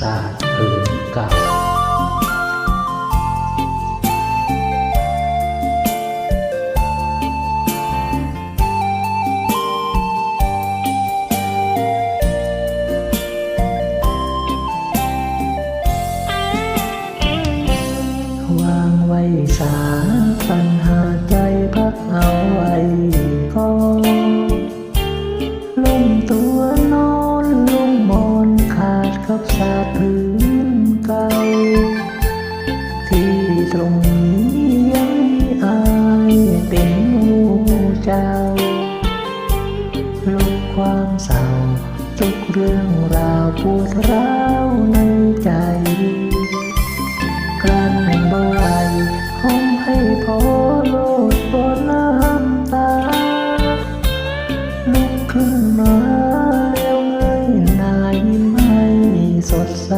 ศาสตร์พื้นเก่าวางไว้สาปัญหาใจพักเอาไว้าวปวดร้าวในใจ กลั้นบ่ไหวห้องให้พอโลดบนน้ำตา ลุกขึ้นมาแล้วเงยหน้ายิ้มให้สดใส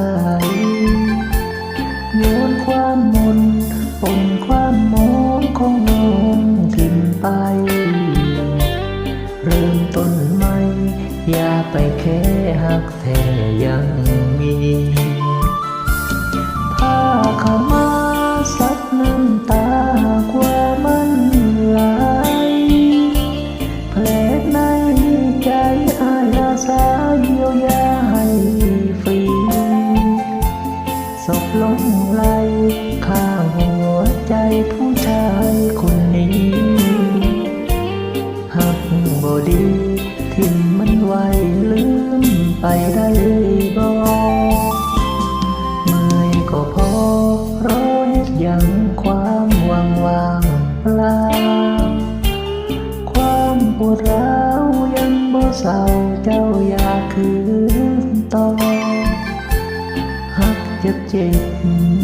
ใจผู้ชายคนนี้หักบอดีทิมมันไว้ลืมไปได้บ่เมื่อยก็พอรอเฮ็ดยังความว่างว่างเปล่าความปวดร้าวยังบ่เศร้า เจ็บ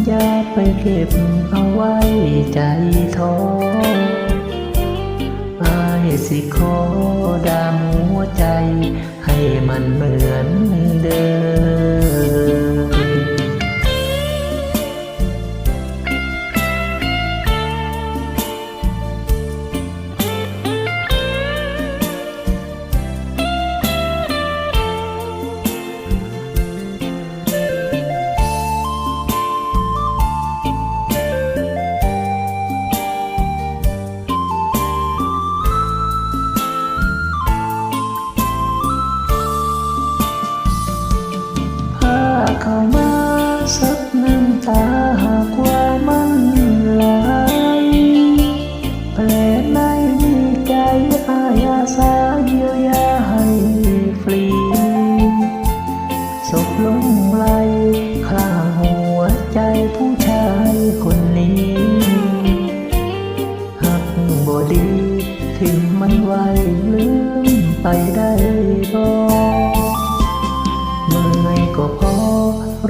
อย่าไปเก็บเอาไว้ใจท้ออายสิขอดามหัวใจ ให้มันเหมือนเดิม ศพลงไหลข้างหัวใจผู้ชายคนนี้ หักบอดีทิ้งมันไว้ลืมไปได้บ่เมื่อยก็พอ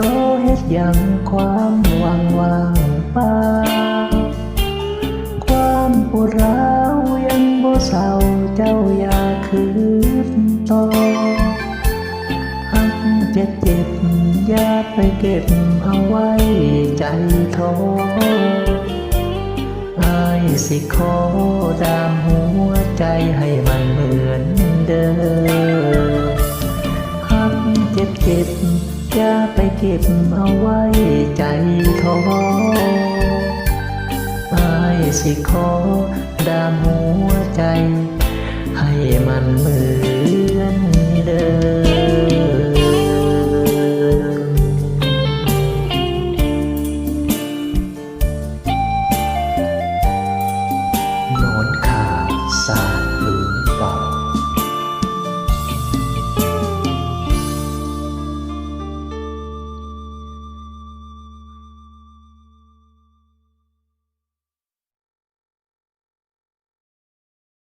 รอเฮ็ดยังความวางวางเปล่าความปวดร้าวยังบ่เศร้าเจ้าอย่าคืนต่อ ไปเก็บเอาไว้ใจท้ออายสิขอดามหัวใจให้มันเหมือนเดิมหักเจ็บเจ็บอย่าไปเก็บเอาไว้ใจท้ออายสิขอดามหัวใจ ให้มันเหมือนเดิม หลอน